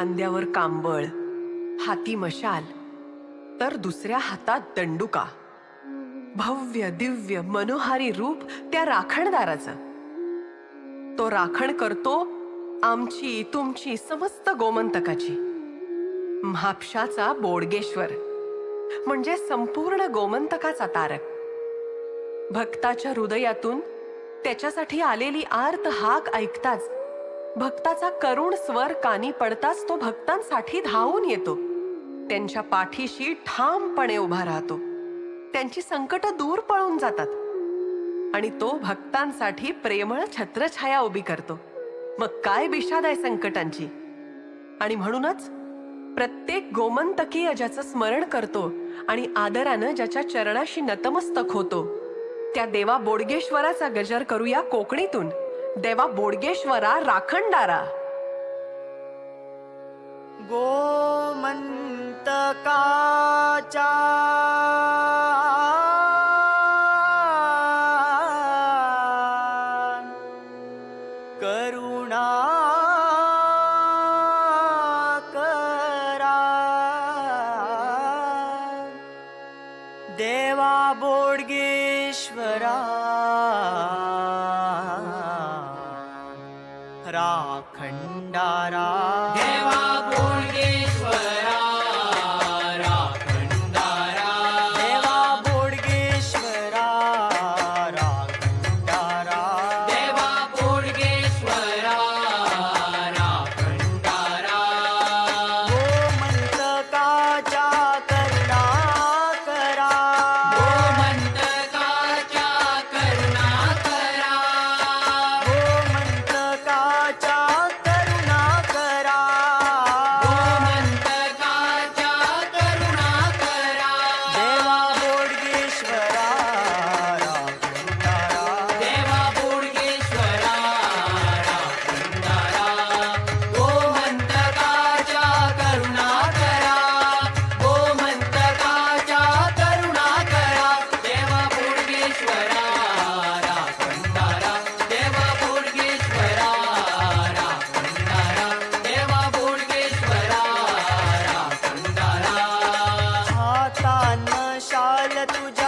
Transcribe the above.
खांद्यावर कांबळ हाती मशाल तर दुसऱ्या हातात दंडुका. भव्य दिव्य मनोहारी रूप त्या राखणदाराचं. तो राखण करतो आमची तुमची समस्त गोमंतकाची. म्हापशाचा बोडगेश्वर म्हणजे संपूर्ण गोमंतकाचा तारक. भक्ताच्या हृदयातून त्याच्यासाठी आलेली आर्त हाक ऐकताच भक्ताचा करुण स्वर कानी पडताच तो भक्तांसाठी धावून येतो. त्यांच्या पाठीशी ठामपणे उभा राहतो. त्यांची संकट दूर पळून जातात. आणि तो भक्तांसाठी प्रेमळ छत्रछाया उभी करतो. मग काय विषाद आहे संकटांची? आणि म्हणूनच प्रत्येक गोमंतकीय ज्याचं स्मरण करतो आणि आदरानं ज्याच्या चरणाशी नतमस्तक होतो त्या देवा बोडगेश्वराचा गजर करूया कोकणीतून. देवा बोडगेश्वरा राखणदारा. गोमन्तकाचा करुणा करा. देवा बोडगेश्वरा राखंडारा देवा बोडगेश्वरा राखंडारा देवा बोडगेश्वरा राखंडारा हो मंतकाच्या para